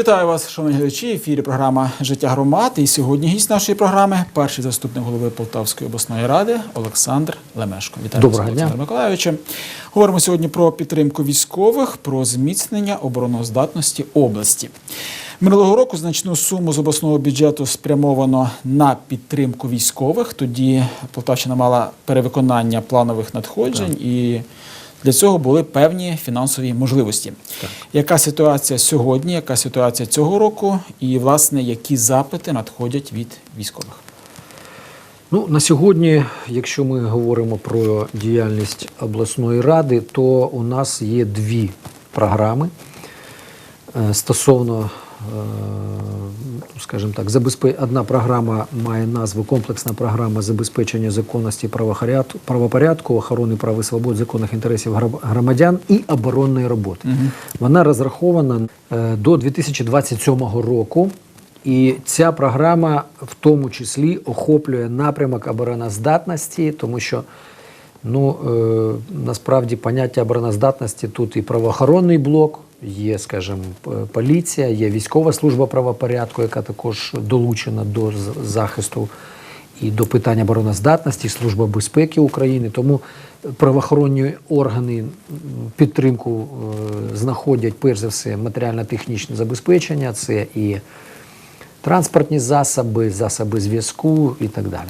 Вітаю вас, шановні глядачі. В ефірі програма Життя громад. І сьогодні гість нашої програми перший заступник голови Полтавської обласної ради Олександр Лемешко. Вітаю Доброго вас, дня. Олександр Миколайовичу. Говоримо сьогодні про підтримку військових, про зміцнення обороноздатності області. Минулого року значну суму з обласного бюджету спрямовано на підтримку військових. Тоді Полтавщина мала перевиконання планових надходжень і для цього були певні фінансові можливості. Яка ситуація сьогодні, яка ситуація цього року, і власне які запити надходять від військових? Ну, на сьогодні, якщо ми говоримо про діяльність обласної ради, то у нас є дві програми е, стосовно, скажімо так, одна програма має назву комплексна програма забезпечення законності правопорядку, охорони прав і свобод, законних інтересів громадян і оборонної роботи. Вона розрахована е, до 2027 року. І ця програма в тому числі охоплює напрямок обороноздатності, тому що ну, е, насправді поняття обороноздатності тут і правоохоронний блок, є, скажімо, поліція, є військова служба правопорядку, яка також долучена до захисту і до питань обороноздатності, Служба безпеки України. Тому правоохоронні органи підтримку е, знаходять перш за все матеріально-технічне забезпечення, це і транспортні засоби, засоби зв'язку і так далі.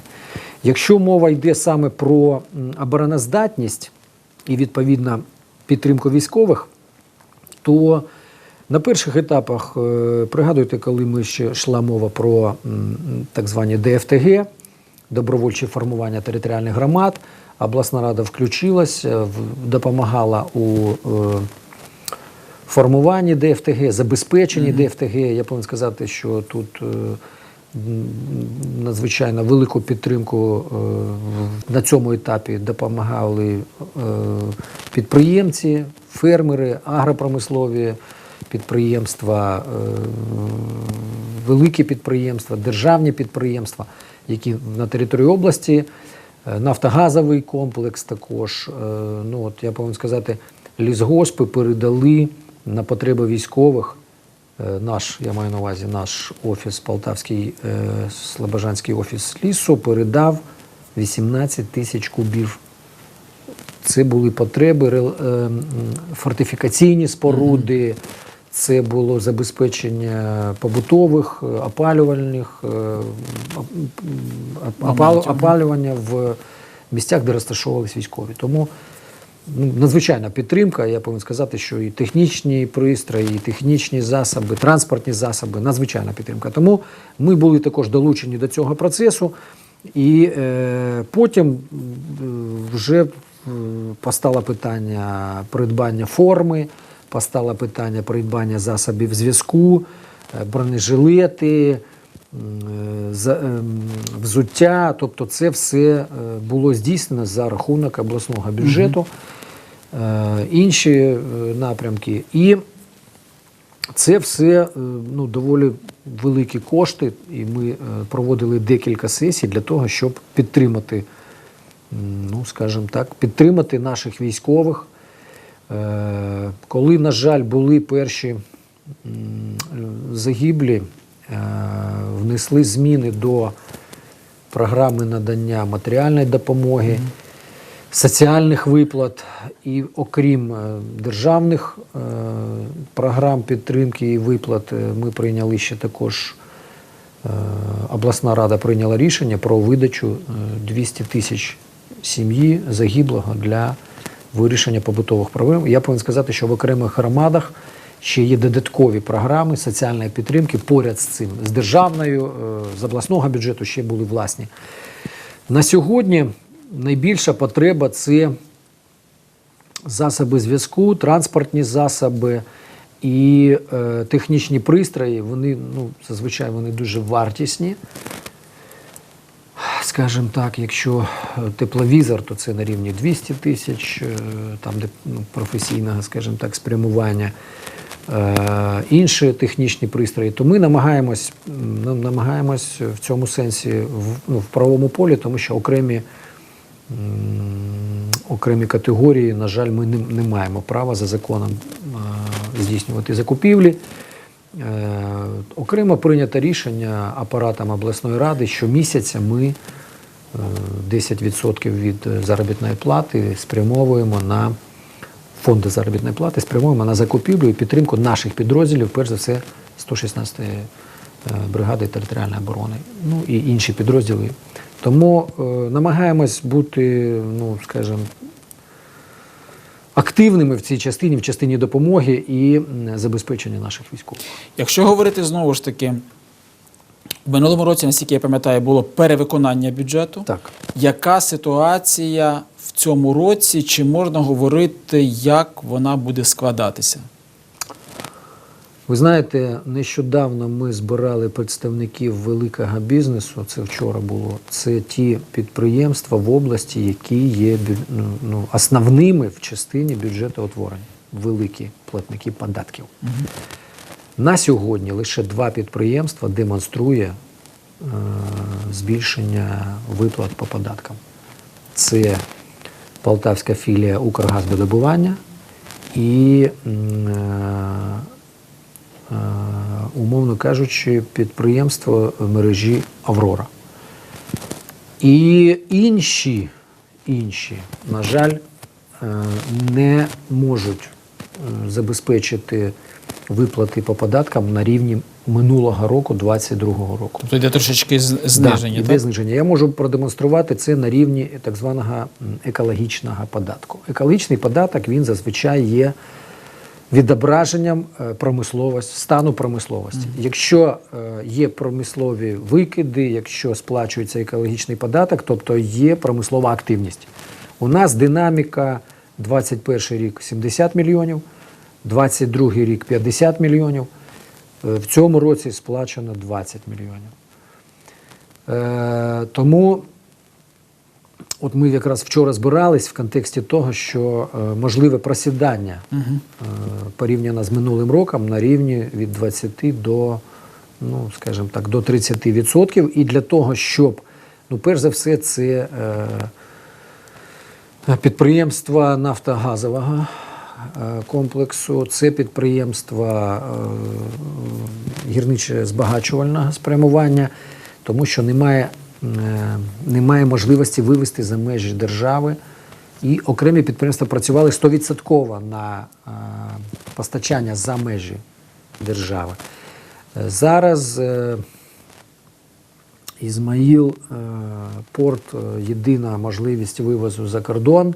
Якщо мова йде саме про обороноздатність і відповідно підтримку військових, то на перших етапах, е, пригадуєте, коли ми ще йшла мова про так звані ДФТГ, добровольчі формування територіальних громад, обласна рада включилась, е, допомагала у е, формуванні ДФТГ, забезпеченні ДФТГ. Я повинен сказати, що тут надзвичайно велику підтримку на цьому етапі допомагали підприємці, фермери, агропромислові підприємства, е, великі підприємства, державні підприємства, які на території області, е, нафтогазовий комплекс також. Е, Ну, от я повинен сказати, лісгоспи передали на потреби військових. Наш, я маю на увазі, наш офіс, Полтавський Слобожанський офіс лісу передав 18 тисяч кубів це були потреби, е, фортифікаційні споруди, це було забезпечення побутових, е, опалювальних, е, опалювання в місцях, де розташовувалися військові. Тому ну, надзвичайна підтримка. Я повинен сказати, що і технічні пристрої, і технічні засоби, транспортні засоби, надзвичайна підтримка. Тому ми були також долучені до цього процесу. І е, потім вже постало питання придбання форми, постало питання придбання засобів зв'язку, е, бронежилети, е, ем, взуття. Тобто це все е, було здійснено за рахунок обласного бюджету, Е, інші е, напрямки. І це все е, ну, доволі великі кошти, і ми е, проводили декілька сесій для того, щоб підтримати, ну скажімо так, підтримати наших військових. Е, Коли, на жаль, були перші загиблі, е, внесли зміни до програми надання матеріальної допомоги соціальних виплат, і окрім е, державних програм підтримки і виплат, ми прийняли ще також. Обласна рада прийняла рішення про видачу е, 200 тисяч сім'ї загиблого для вирішення побутових проблем. Я повинен сказати, що в окремих громадах ще є додаткові програми соціальної підтримки поряд з цим. З державною, е, з обласного бюджету ще були власні. На сьогодні найбільша потреба це засоби зв'язку, транспортні засоби і е, технічні пристрої. Вони ну, зазвичай вони дуже вартісні. Скажімо так, якщо е, тепловізор, то це на рівні 200 тисяч, е, там де ну, професійного, скажімо так, спрямування. Е, інші технічні пристрої, то ми намагаємось, намагаємось в цьому сенсі в, ну, в правовому полі, тому що окремі, окремі категорії, на жаль, ми не, не маємо права за законом здійснювати закупівлі. Окремо прийнято рішення апаратом обласної ради, що місяця ми 10% від е, заробітної плати спрямовуємо на фонди заробітної плати, спрямовуємо на закупівлю і підтримку наших підрозділів, перш за все, 116 ї бригади територіальної оборони, ну і інші підрозділи. Тому е, намагаємось бути, ну скажімо, активними в цій частині, в частині допомоги і забезпечення наших військових. Якщо говорити знову ж таки, в минулому році, наскільки я пам'ятаю, було перевиконання бюджету. Так. Яка ситуація в цьому році? Чи можна говорити, як вона буде складатися? Ви знаєте, нещодавно ми збирали представників великого бізнесу. Це вчора було. Це ті підприємства в області, які є ну, ну, основними в частині бюджетоутворення. Великі платники податків. На сьогодні лише два підприємства демонструє е, збільшення виплат по податкам. Це Полтавська філія Укргазвидобування і, е, е, умовно кажучи, підприємство в мережі Аврора. І інші, інші, на жаль, е, не можуть е, забезпечити виплати по податкам на рівні минулого року, 2022 року. Тобто йде трошечки зниження. Да, іде так? зниження. Я можу продемонструвати це на рівні так званого екологічного податку. Екологічний податок він зазвичай є відображенням е, промисловості, стану промисловості. Якщо е, є промислові викиди, якщо сплачується екологічний податок, тобто є промислова активність. У нас динаміка 21 рік 70 мільйонів, 22 рік 50 мільйонів. Е, В цьому році сплачено 20 мільйонів. Е, тому от ми якраз вчора збирались в контексті того, що е, можливе просідання е, порівняно з минулим роком на рівні від 20 до, ну, скажімо так, до 30%. І для того, щоб, ну, перш за все, це е, підприємства нафтогазового комплексу, це підприємства е, гірничо-збагачувального спрямування, тому що немає, е, немає можливості вивести за межі держави. І окремі підприємства працювали 100% на е, постачання за межі держави. Е, Зараз е, Ізмаїл, е, порт, е, єдина можливість вивозу за кордон,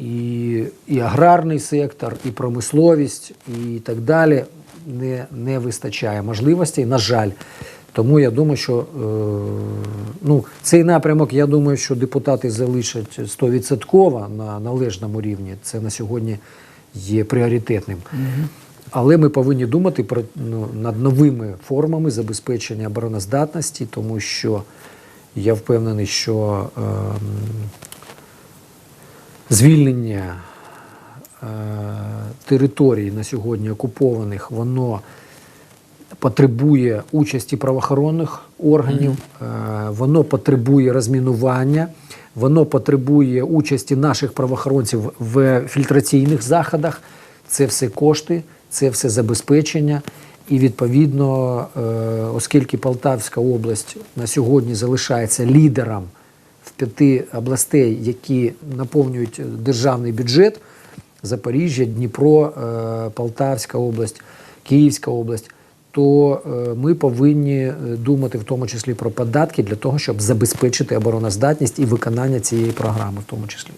і, і аграрний сектор, і промисловість, і так далі не, не вистачає можливостей, на жаль. Тому я думаю, що е, ну, цей напрямок, я думаю, що депутати залишать 100% на належному рівні. Це на сьогодні є пріоритетним. Але ми повинні думати про ну, над новими формами забезпечення обороноздатності, тому що я впевнений, що ем, звільнення е, територій на сьогодні окупованих, воно потребує участі правоохоронних органів, е, воно потребує розмінування, воно потребує участі наших правоохоронців в фільтраційних заходах. Це все кошти, це все забезпечення. І відповідно, е, оскільки Полтавська область на сьогодні залишається лідером п'яти областей, які наповнюють державний бюджет Запоріжжя, Дніпро, е, Полтавська область, Київська область, то е, ми повинні е, думати в тому числі про податки для того, щоб забезпечити обороноздатність і виконання цієї програми, в тому числі.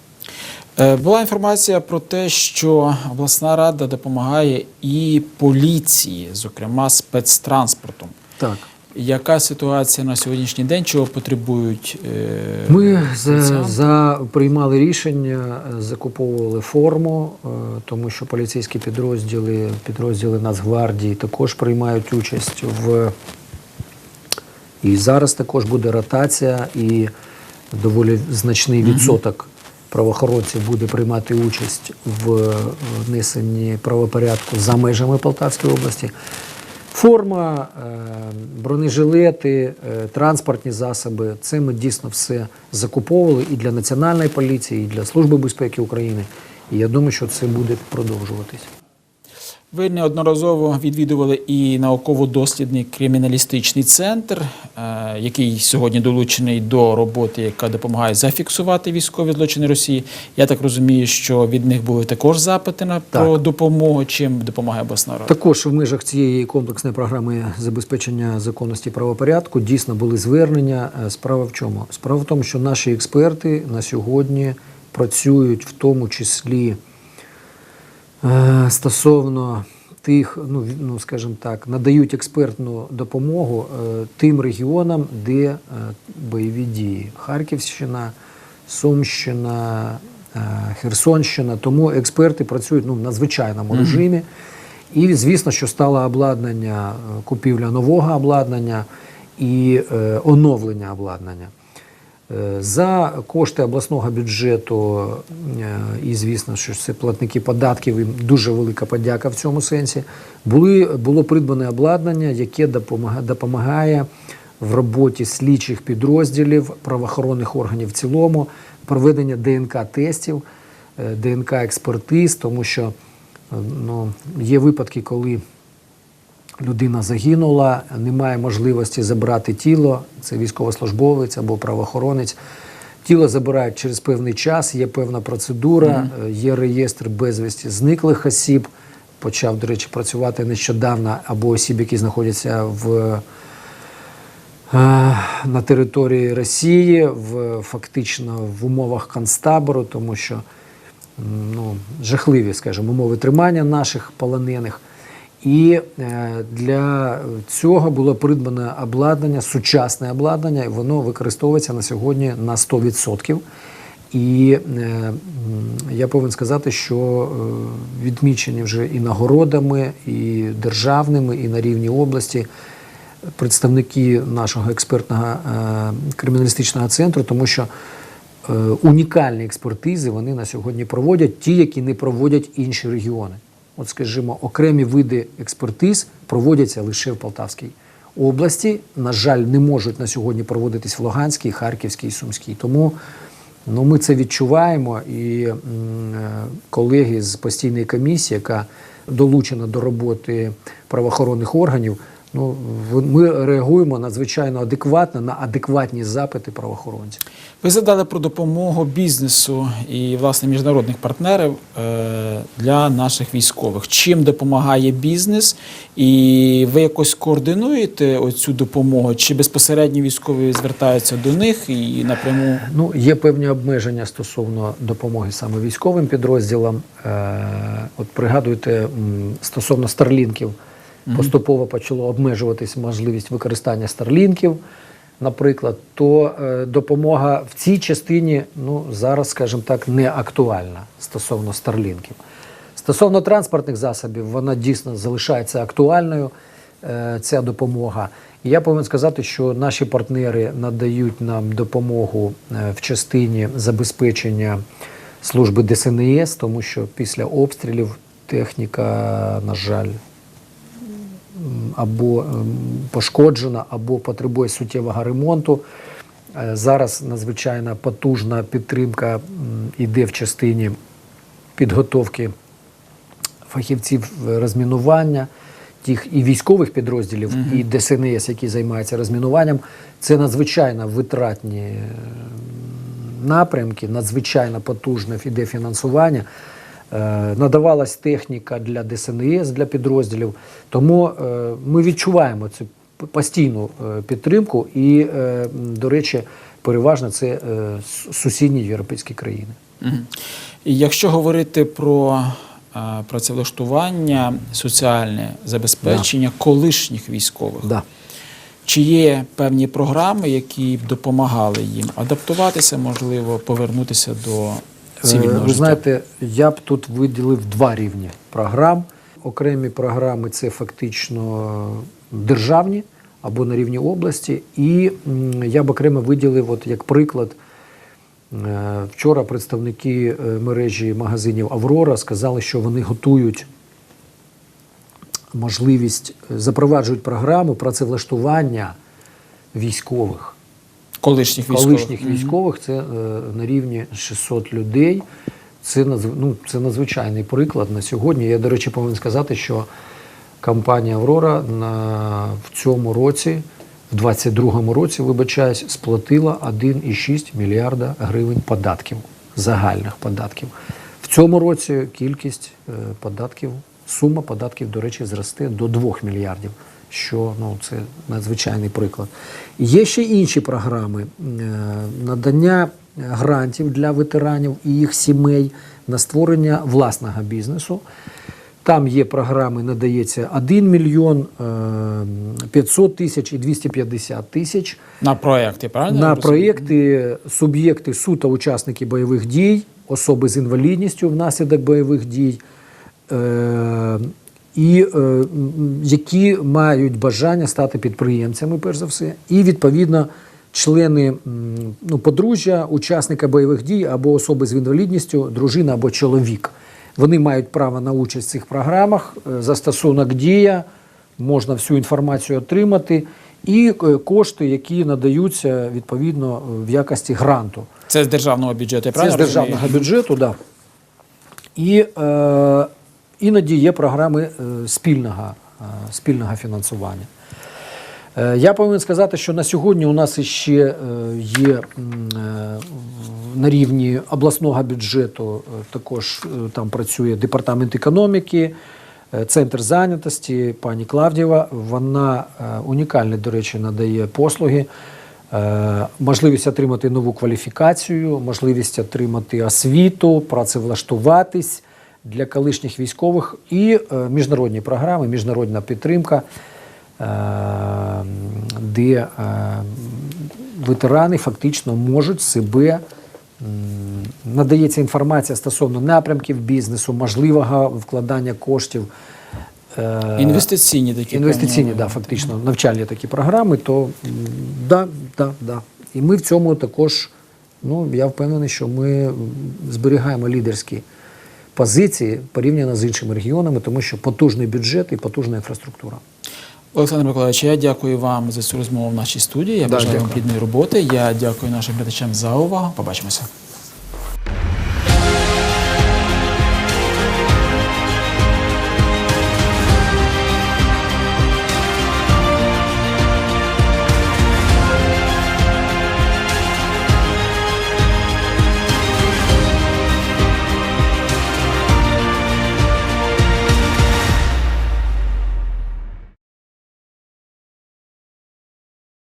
Була інформація про те, що обласна рада допомагає і поліції, зокрема спецтранспортом. Так. Яка ситуація на сьогоднішній день? Чого потребують? е, Ми за, за приймали рішення, е, закуповували форму, е, тому що поліцейські підрозділи, підрозділи Нацгвардії також приймають участь в і зараз також буде ротація, і доволі значний відсоток правоохоронців буде приймати участь в внесенні правопорядку за межами Полтавської області. Форма, е, бронежилети, е, транспортні засоби це ми дійсно все закуповували і для Національної поліції, і для Служби безпеки України. І я думаю, що це буде продовжуватись. Ви неодноразово відвідували і науково-дослідний криміналістичний центр, е, який сьогодні долучений до роботи, яка допомагає зафіксувати військові злочини Росії. Я так розумію, що від них були також запити на про допомогу. Чим допомагає обласна рада? Також в межах цієї комплексної програми забезпечення законності правопорядку дійсно були звернення. Е, Справа в чому? Справа в тому, що наші експерти на сьогодні працюють в тому числі стосовно тих, ну, ну скажімо так, надають експертну допомогу е, тим регіонам, де е, бойові дії. Харківщина, Сумщина, е, Херсонщина. Тому експерти працюють ну, в надзвичайному режимі. І звісно, що стало обладнання, е, купівля нового обладнання і е, оновлення обладнання. За кошти обласного бюджету, е, і звісно, що це платники податків, їм дуже велика подяка в цьому сенсі. Були, було придбане обладнання, яке допомагає, допомагає в роботі слідчих підрозділів, правоохоронних органів в цілому, проведення ДНК-тестів, е, ДНК-експертиз, тому що е, ну, є випадки, коли людина загинула, немає можливості забрати тіло, це військовослужбовець або правоохоронець. Тіло забирають через певний час, є певна процедура, е, є реєстр безвісті зниклих осіб. Почав, до речі, працювати нещодавно, або осіб, які знаходяться в, е, на території Росії, в, фактично в умовах концтабору, тому що ну, жахливі, скажімо, умови тримання наших полонених. І е, для цього було придбане обладнання, сучасне обладнання, і воно використовується на сьогодні на 100%. І е, я повинен сказати, що е, відмічені вже і нагородами, і державними, і на рівні області представники нашого експертного криміналістичного центру, тому що унікальні експертизи вони на сьогодні проводять ті, які не проводять інші регіони. От, скажімо, окремі види експертиз проводяться лише в Полтавській області. На жаль, не можуть на сьогодні проводитись в Луганській, Харківській, і Сумській. Тому ну, ми це відчуваємо. І е, колеги з постійної комісії, яка долучена до роботи правоохоронних органів, ну, ми реагуємо надзвичайно адекватно на адекватні запити правоохоронців. Ви задали про допомогу бізнесу і власне міжнародних партнерів е, для наших військових. Чим допомагає бізнес, і ви якось координуєте оцю допомогу? Чи безпосередньо військові звертаються до них і напряму? Ну, є певні обмеження стосовно допомоги саме військовим підрозділам. Е, от пригадуєте, стосовно старлінків, поступово почало обмежуватись можливість використання старлінків, наприклад, то е, допомога в цій частині ну, зараз, скажімо так, не актуальна стосовно старлінків. Стосовно транспортних засобів, вона дійсно залишається актуальною, е, ця допомога. І я повинен сказати, що наші партнери надають нам допомогу е, в частині забезпечення служби ДСНС, тому що після обстрілів техніка, на жаль, або ем, пошкоджена, або потребує суттєвого ремонту. Е, Зараз надзвичайно потужна підтримка м, іде в частині підготовки фахівців розмінування, тих і військових підрозділів, і ДСНС, які займаються розмінуванням. Це надзвичайно витратні е, напрямки, надзвичайно потужне іде фінансування. Е, Надавалась техніка для ДСНС, для підрозділів. Тому е, ми відчуваємо цю постійну е, підтримку, і, до речі, переважно це сусідні європейські країни. Якщо говорити про працевлаштування, соціальне забезпечення колишніх військових, Да. чи є певні програми, які б допомагали їм адаптуватися, можливо, повернутися до цивільного Е, Ви життя? знаєте, я б тут виділив два рівні програм. Окремі програми це фактично державні або на рівні області. І я б окремо виділив, от як приклад, е, вчора представники е, мережі магазинів Аврора сказали, що вони готують можливість, запроваджують програму працевлаштування військових колишніх військових. колишніх військових це е, на рівні 600 людей. це, ну, це надзвичайний приклад на сьогодні. Я, до речі, повинен сказати, що компанія Аврора на, в цьому році, в 22-му році, вибачаюсь, сплатила 1,6 мільярда гривень податків, загальних податків. В цьому році кількість е, податків, сума податків, до речі, зросте до 2 мільярдів, що ну, це надзвичайний приклад. Є ще інші програми е, надання грантів для ветеранів і їх сімей на створення власного бізнесу. Там є програми, надається 1 мільйон е, 500 тисяч і 250 тисяч. На проєкти, правильно? На проєкти суб'єкти суто учасники бойових дій, особи з інвалідністю внаслідок бойових дій, е, і е, які мають бажання стати підприємцями, перш за все, і відповідно члени ну, подружжя, учасника бойових дій або особи з інвалідністю, дружина або чоловік. Вони мають право на участь в цих програмах, е, застосунок дія, можна всю інформацію отримати, і е, кошти, які надаються відповідно в якості гранту. Це з державного бюджету, я Це правильно з державного розумію? бюджету, да. І е, іноді є програми е, спільного, е, спільного фінансування. Е, я повинен сказати, що на сьогодні у нас ще є на рівні обласного бюджету також там працює департамент економіки, центр зайнятості, пані Клавдєва. Вона унікальні, до речі, надає послуги. Можливість отримати нову кваліфікацію, можливість отримати освіту, працевлаштуватись для колишніх військових і е, міжнародні програми, міжнародна підтримка, е, де е, ветерани фактично можуть себе надається інформація стосовно напрямків бізнесу, можливого вкладання коштів. Інвестиційні такі. Інвестиційні, да, фактично, навчальні такі програми, то да, да, да. І ми в цьому також, ну, я впевнений, що ми зберігаємо лідерські позиції порівняно з іншими регіонами, тому що потужний бюджет і потужна інфраструктура. Олександр Миколаївич, я дякую вам за цю розмову в нашій студії. Я Да, бажаю вам дякую. плідної роботи. Я дякую нашим глядачам за увагу. Побачимося.